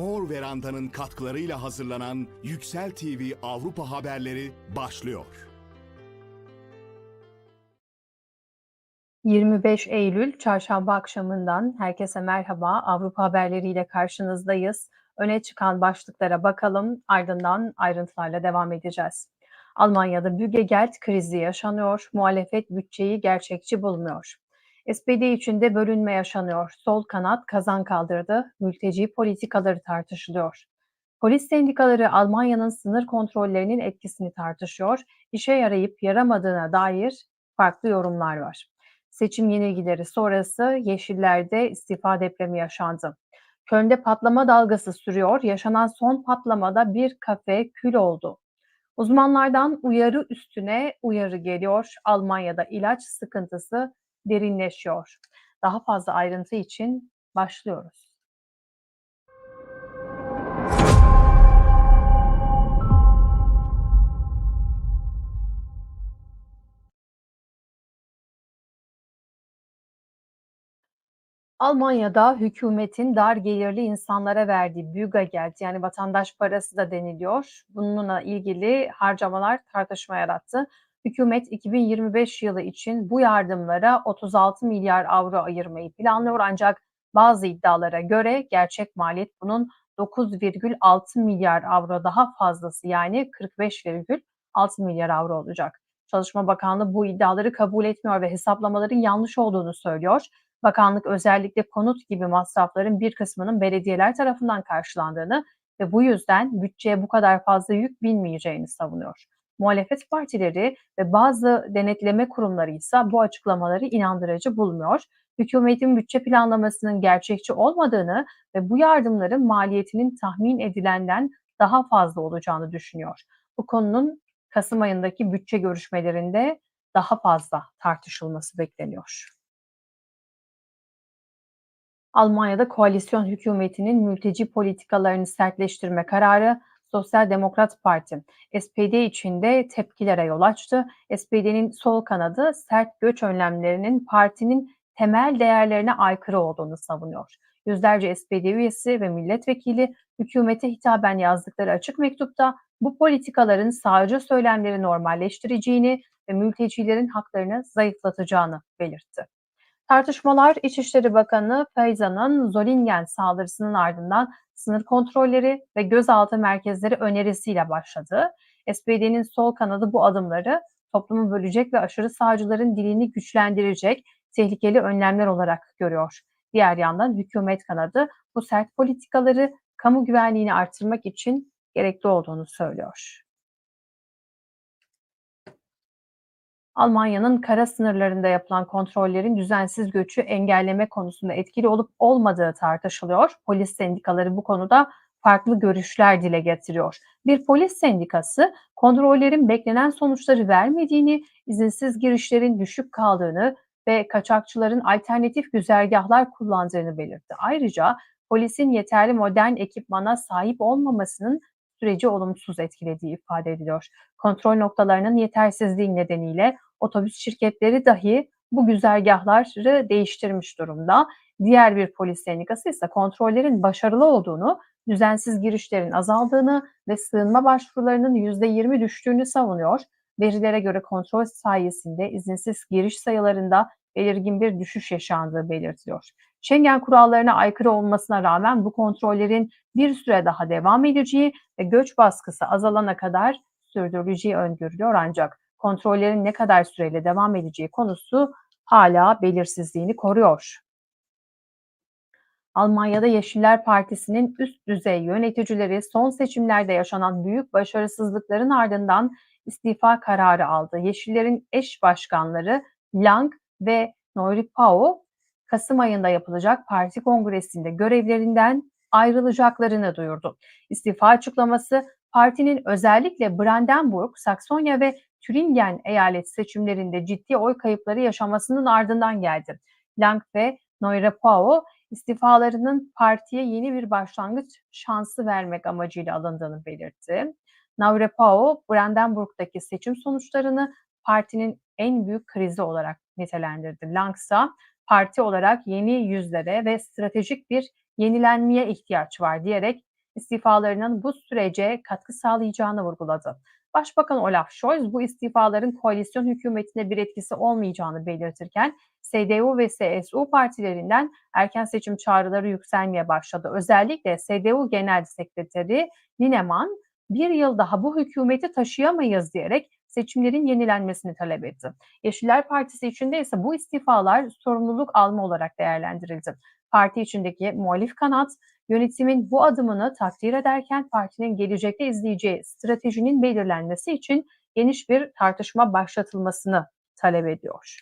Mor Veranda'nın katkılarıyla hazırlanan Yüksel TV Avrupa haberleri başlıyor. 25 Eylül çarşamba akşamından herkese merhaba. Avrupa haberleriyle karşınızdayız. Öne çıkan başlıklara bakalım ardından ayrıntılarla devam edeceğiz. Almanya'da Bürgergeld krizi yaşanıyor. Muhalefet bütçeyi gerçekçi bulmuyor. SPD içinde bölünme yaşanıyor. Sol kanat kazan kaldırdı. Mülteci politikaları tartışılıyor. Polis sendikaları Almanya'nın sınır kontrollerinin etkisini tartışıyor. İşe yarayıp yaramadığına dair farklı yorumlar var. Seçim yenilgileri sonrası Yeşiller'de istifa depremi yaşandı. Köln'de patlama dalgası sürüyor. Yaşanan son patlamada bir kafe kül oldu. Uzmanlardan uyarı üstüne uyarı geliyor. Almanya'da ilaç sıkıntısı derinleşiyor. Daha fazla ayrıntı için başlıyoruz. Almanya'da hükümetin dar gelirli insanlara verdiği Bürgergeld yani vatandaş parası da deniliyor. Bununla ilgili harcamalar tartışma yarattı. Hükümet 2025 yılı için bu yardımlara 36 milyar avro ayırmayı planlıyor ancak bazı iddialara göre gerçek maliyet bunun 9,6 milyar avro daha fazlası yani 45,6 milyar avro olacak. Çalışma Bakanlığı bu iddiaları kabul etmiyor ve hesaplamaların yanlış olduğunu söylüyor. Bakanlık özellikle konut gibi masrafların bir kısmının belediyeler tarafından karşılandığını ve bu yüzden bütçeye bu kadar fazla yük binmeyeceğini savunuyor. Muhalefet partileri ve bazı denetleme kurumları ise bu açıklamaları inandırıcı bulmuyor. Hükümetin bütçe planlamasının gerçekçi olmadığını ve bu yardımların maliyetinin tahmin edilenden daha fazla olacağını düşünüyor. Bu konunun Kasım ayındaki bütçe görüşmelerinde daha fazla tartışılması bekleniyor. Almanya'da koalisyon hükümetinin mülteci politikalarını sertleştirme kararı Sosyal Demokrat Parti, SPD içinde tepkilere yol açtı. SPD'nin sol kanadı sert göç önlemlerinin partinin temel değerlerine aykırı olduğunu savunuyor. Yüzlerce SPD üyesi ve milletvekili hükümete hitaben yazdıkları açık mektupta bu politikaların sağcı söylemleri normalleştireceğini ve mültecilerin haklarını zayıflatacağını belirtti. Tartışmalar İçişleri Bakanı Feyza'nın Zolingen saldırısının ardından sınır kontrolleri ve gözaltı merkezleri önerisiyle başladı. SPD'nin sol kanadı bu adımları toplumu bölecek ve aşırı sağcıların dilini güçlendirecek tehlikeli önlemler olarak görüyor. Diğer yandan hükümet kanadı bu sert politikaları kamu güvenliğini artırmak için gerekli olduğunu söylüyor. Almanya'nın kara sınırlarında yapılan kontrollerin düzensiz göçü engelleme konusunda etkili olup olmadığı tartışılıyor. Polis sendikaları bu konuda farklı görüşler dile getiriyor. Bir polis sendikası kontrollerin beklenen sonuçları vermediğini, izinsiz girişlerin düşük kaldığını ve kaçakçıların alternatif güzergahlar kullandığını belirtti. Ayrıca polisin yeterli modern ekipmana sahip olmamasının süreci olumsuz etkilediği ifade ediliyor. Kontrol noktalarının yetersizliği nedeniyle otobüs şirketleri dahi bu güzergahları değiştirmiş durumda. Diğer bir polis sendikası ise kontrollerin başarılı olduğunu, düzensiz girişlerin azaldığını ve sığınma başvurularının %20 düştüğünü savunuyor. Verilere göre kontrol sayesinde izinsiz giriş sayılarında belirgin bir düşüş yaşandığı belirtiliyor. Schengen kurallarına aykırı olmasına rağmen bu kontrollerin bir süre daha devam edeceği ve göç baskısı azalana kadar sürdürüleceği öngörülüyor ancak kontrollerin ne kadar süreyle devam edeceği konusu hala belirsizliğini koruyor. Almanya'da Yeşiller Partisi'nin üst düzey yöneticileri son seçimlerde yaşanan büyük başarısızlıkların ardından istifa kararı aldı. Yeşillerin eş başkanları Lang ve Nouri Pao, Kasım ayında yapılacak parti kongresinde görevlerinden ayrılacaklarını duyurdu. İstifa açıklaması partinin özellikle Brandenburg, Saksonya ve Türingen eyalet seçimlerinde ciddi oy kayıpları yaşamasının ardından geldi. Lang ve Neurepao istifalarının partiye yeni bir başlangıç şansı vermek amacıyla alındığını belirtti. Neurepao, Brandenburg'daki seçim sonuçlarını partinin en büyük krizi olarak nitelendirdi. Lang ise parti olarak yeni yüzlere ve stratejik bir yenilenmeye ihtiyaç var diyerek istifalarının bu sürece katkı sağlayacağını vurguladı. Başbakan Olaf Scholz bu istifaların koalisyon hükümetine bir etkisi olmayacağını belirtirken CDU ve CSU partilerinden erken seçim çağrıları yükselmeye başladı. Özellikle CDU Genel Sekreteri Lineman bir yıl daha bu hükümeti taşıyamayız diyerek seçimlerin yenilenmesini talep etti. Yeşiller Partisi içinde ise bu istifalar sorumluluk alma olarak değerlendirildi. Parti içindeki muhalif kanat yönetimin bu adımını takdir ederken partinin gelecekte izleyeceği stratejinin belirlenmesi için geniş bir tartışma başlatılmasını talep ediyor.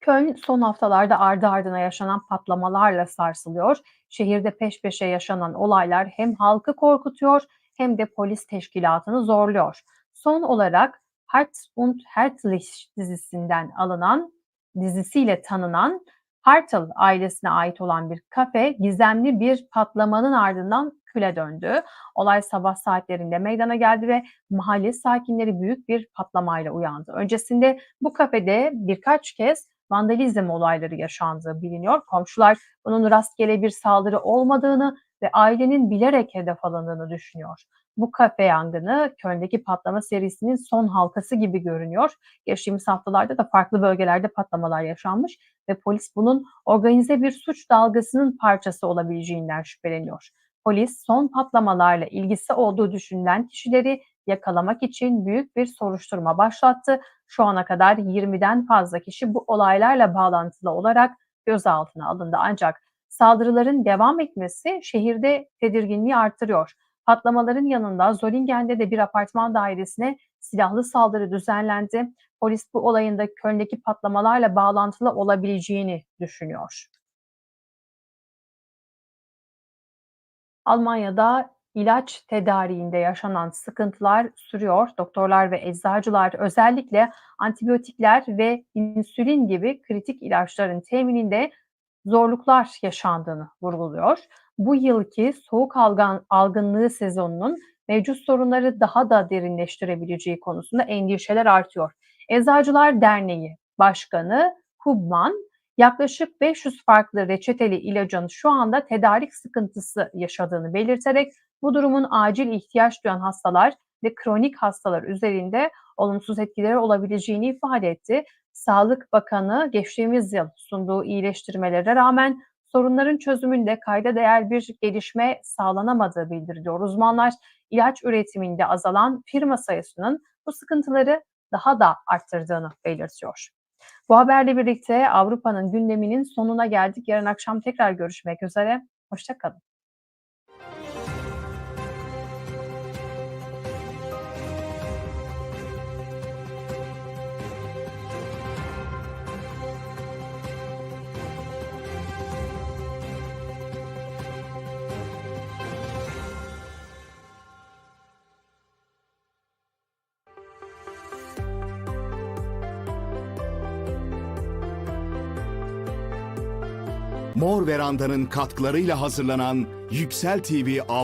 Köln son haftalarda ardı ardına yaşanan patlamalarla sarsılıyor. Şehirde peş peşe yaşanan olaylar hem halkı korkutuyor hem de polis teşkilatını zorluyor. Son olarak Herz und Herzlich dizisinden alınan dizisiyle tanınan Hartl ailesine ait olan bir kafe gizemli bir patlamanın ardından küle döndü. Olay sabah saatlerinde meydana geldi ve mahalle sakinleri büyük bir patlamayla uyandı. Öncesinde bu kafede birkaç kez vandalizm olayları yaşandığı biliniyor. Komşular bunun rastgele bir saldırı olmadığını ve ailenin bilerek hedef alındığını düşünüyor. Bu kafe yangını Köln'deki patlama serisinin son halkası gibi görünüyor. Geçtiğimiz haftalarda da farklı bölgelerde patlamalar yaşanmış ve polis bunun organize bir suç dalgasının parçası olabileceğinden şüpheleniyor. Polis son patlamalarla ilgisi olduğu düşünülen kişileri yakalamak için büyük bir soruşturma başlattı. Şu ana kadar 20'den fazla kişi bu olaylarla bağlantılı olarak gözaltına alındı. Ancak saldırıların devam etmesi şehirde tedirginliği artırıyor. Patlamaların yanında Zolingen'de de bir apartman dairesine silahlı saldırı düzenlendi. Polis bu olayın da Köln'deki patlamalarla bağlantılı olabileceğini düşünüyor. Almanya'da ilaç tedariğinde yaşanan sıkıntılar sürüyor. Doktorlar ve eczacılar özellikle antibiyotikler ve insülin gibi kritik ilaçların temininde zorluklar yaşandığını vurguluyor. Bu yılki soğuk algın, algınlığı sezonunun mevcut sorunları daha da derinleştirebileceği konusunda endişeler artıyor. Eczacılar Derneği Başkanı Hubman yaklaşık 500 farklı reçeteli ilacın şu anda tedarik sıkıntısı yaşadığını belirterek bu durumun acil ihtiyaç duyan hastalar ve kronik hastalar üzerinde olumsuz etkileri olabileceğini ifade etti. Sağlık Bakanı geçtiğimiz yıl sunduğu iyileştirmelere rağmen sorunların çözümünde kayda değer bir gelişme sağlanamadığı bildiriliyor. Uzmanlar ilaç üretiminde azalan firma sayısının bu sıkıntıları daha da arttırdığını belirtiyor. Bu haberle birlikte Avrupa'nın gündeminin sonuna geldik. Yarın akşam tekrar görüşmek üzere. Hoşçakalın. Mor Veranda'nın katkılarıyla hazırlanan Yüksel TV